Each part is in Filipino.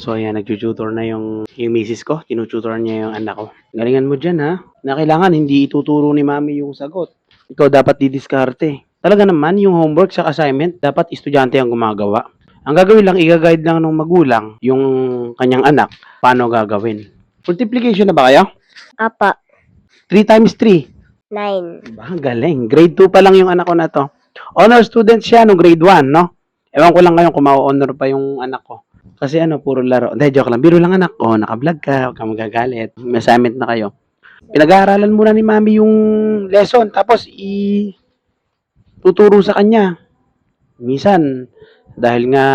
So, ayan, nagtututor na yung, yung misis ko. Tinututor niya yung anak ko. Galingan mo dyan, ha? Na kailangan hindi ituturo ni mami yung sagot. Ikaw dapat didiskarte. Talaga naman, yung homework sa assignment, dapat estudyante ang gumagawa. Ang gagawin lang, i-guide lang ng magulang yung kanyang anak paano gagawin. Multiplication na ba kayo? Apa. 3 times 3. Nine. Ba, galing. Grade 2 pa lang yung anak ko na to. Honor student siya nung grade 1, no? Ewan ko lang ngayon kung ma-honor pa yung anak ko. Kasi ano, puro laro. Hindi, joke lang. Biro lang anak ko. Naka-vlog ka. Huwag kang magagalit. May assignment na kayo. Pinag-aaralan muna ni mami yung lesson. Tapos, i tuturo sa kanya. Minsan, dahil nga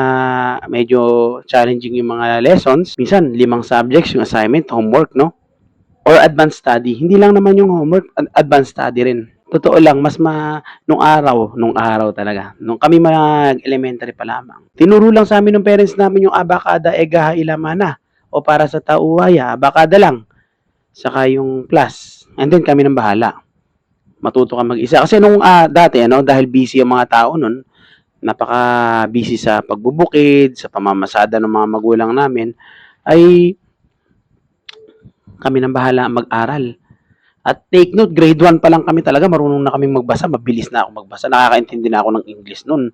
medyo challenging yung mga lessons, minsan limang subjects yung assignment, homework, no? Or advanced study. Hindi lang naman yung homework, ad- advanced study rin. Totoo lang, mas ma, nung araw, nung araw talaga, nung kami mag-elementary pa lamang, tinuro lang sa amin ng parents namin yung abakada, egaha, ilamana, o para sa tauwaya, abakada lang, saka yung plus, and then kami nang bahala. Matuto ka mag-isa. Kasi nung ah, dati, ano, dahil busy ang mga tao nun, napaka busy sa pagbubukid, sa pamamasada ng mga magulang namin, ay kami nang bahala mag-aral. At take note, grade 1 pa lang kami talaga, marunong na kaming magbasa, mabilis na ako magbasa, nakakaintindi na ako ng English nun.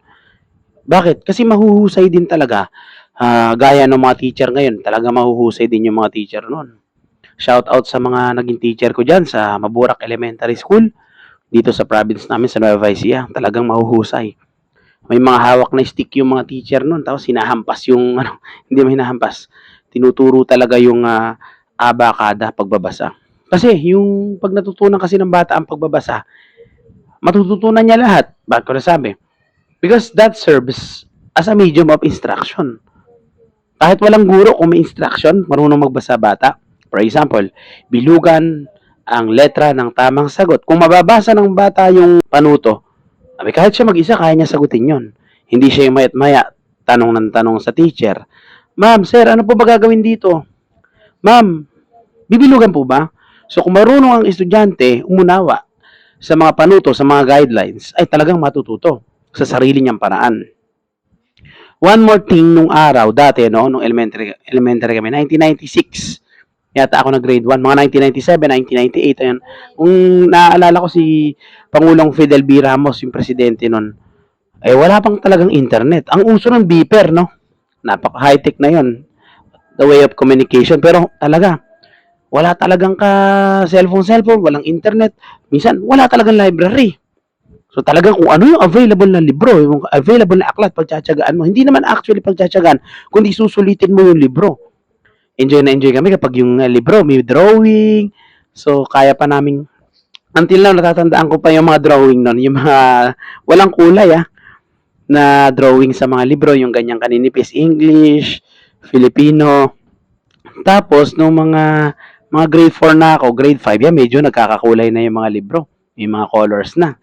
Bakit? Kasi mahuhusay din talaga, ah, gaya ng mga teacher ngayon, talaga mahuhusay din yung mga teacher nun. Shout out sa mga naging teacher ko dyan sa Maburak Elementary School, dito sa province namin sa Nueva Ecija, talagang mahuhusay. May mga hawak na stick yung mga teacher nun, tapos hinahampas yung, ano, hindi mo hinahampas, tinuturo talaga yung ah, abakada pagbabasa. Kasi yung pag natutunan kasi ng bata ang pagbabasa, matututunan niya lahat. Bakit ko nasabi? Because that serves as a medium of instruction. Kahit walang guro, kung may instruction, marunong magbasa bata. For example, bilugan ang letra ng tamang sagot. Kung mababasa ng bata yung panuto, sabi, kahit siya mag-isa, kaya niya sagutin yon. Hindi siya yung mayat maya, tanong ng tanong sa teacher. Ma'am, sir, ano po ba gagawin dito? Ma'am, bibilugan po ba? So kung marunong ang estudyante umunawa sa mga panuto, sa mga guidelines, ay talagang matututo sa sarili niyang paraan. One more thing nung araw, dati, no, nung elementary, elementary kami, 1996, yata ako na grade 1, mga 1997, 1998, ayun. Kung naaalala ko si Pangulong Fidel B. Ramos, yung presidente nun, eh wala pang talagang internet. Ang uso ng beeper, no? Napaka high-tech na yon the way of communication. Pero talaga, wala talagang ka cellphone cellphone, walang internet. Minsan wala talagang library. So talagang kung ano yung available na libro, yung available na aklat pagtsatsagaan mo, hindi naman actually pagtsatsagaan, kundi susulitin mo yung libro. Enjoy na enjoy kami kapag yung uh, libro may drawing. So kaya pa namin until now natatandaan ko pa yung mga drawing nun, yung mga walang kulay ah na drawing sa mga libro, yung ganyang kaninipis English, Filipino. Tapos nung mga mga grade 4 na ako, grade 5, yan medyo nagkakakulay na yung mga libro. May mga colors na.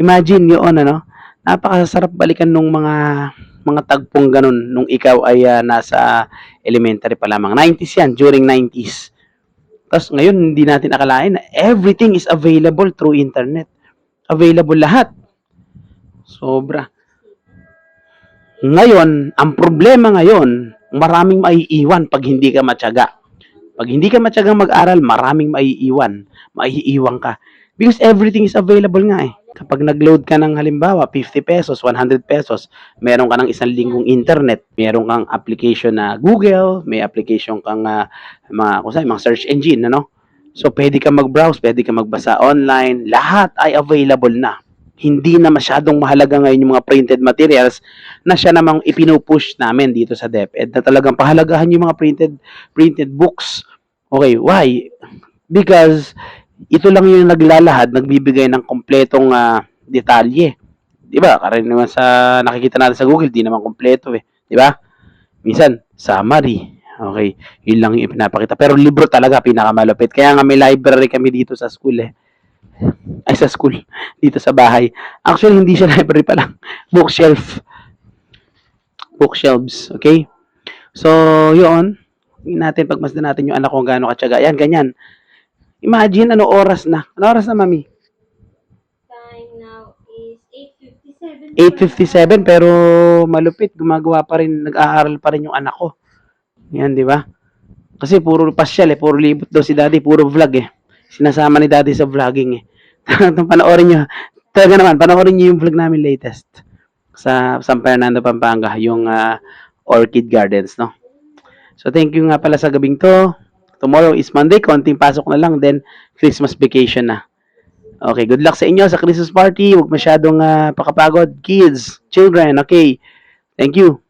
Imagine yun, ano? Napakasarap balikan nung mga mga tagpong ganun nung ikaw ay ah, nasa elementary pa lamang. 90s yan, during 90s. Tapos ngayon, hindi natin akalain na everything is available through internet. Available lahat. Sobra. Ngayon, ang problema ngayon, maraming maiiwan pag hindi ka matyaga. Pag hindi ka matyagang mag-aral, maraming maiiwan. Maiiwan ka. Because everything is available nga eh. Kapag nag-load ka ng halimbawa, 50 pesos, 100 pesos, meron ka ng isang linggong internet, meron kang application na Google, may application kang ah, mga, kung saan, mga search engine, ano? So, pwede ka mag-browse, pwede ka magbasa online, lahat ay available na. Hindi na masyadong mahalaga ngayon yung mga printed materials na siya namang ipinupush namin dito sa DepEd na talagang pahalagahan yung mga printed printed books. Okay, why? Because ito lang yung naglalahad, nagbibigay ng kompletong ah, detalye. 'Di ba? Karaniwan sa nakikita natin sa Google, di naman kompleto eh, 'di ba? Minsan summary. Okay, yun lang yung ipinapakita. Pero libro talaga pinakamalupit. Kaya nga may library kami dito sa school eh. Ay, sa school. Dito sa bahay. Actually, hindi siya library pa lang. Bookshelf. Bookshelves. Okay? So, yun. Tingnan natin, pagmasdan natin yung anak ko gaano katyaga. Yan, ganyan. Imagine, ano oras na? Ano oras na, mami? Time now is 8.57. 8.57, pero malupit. Gumagawa pa rin, nag-aaral pa rin yung anak ko. Yan, di ba? Kasi puro pasyal eh, puro libot daw si daddy, puro vlog eh. Sinasama ni daddy sa vlogging eh. Panoorin nyo, talaga naman, panoorin nyo yung vlog namin latest sa San Fernando, Pampanga, yung ah, Orchid Gardens, no? So, thank you nga pala sa gabing to. Tomorrow is Monday, konting pasok na lang, then Christmas vacation na. Okay, good luck sa inyo sa Christmas party. Huwag masyadong ah, pakapagod. Kids, children, okay. Thank you.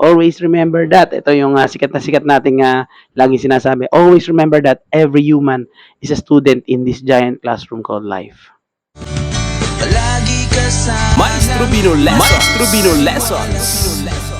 Always remember that. Ito yung ah, sikat na sikat nating uh, laging sinasabi. Always remember that every human is a student in this giant classroom called life. Maestro Bino Lessons. Maestro Bino Lessons.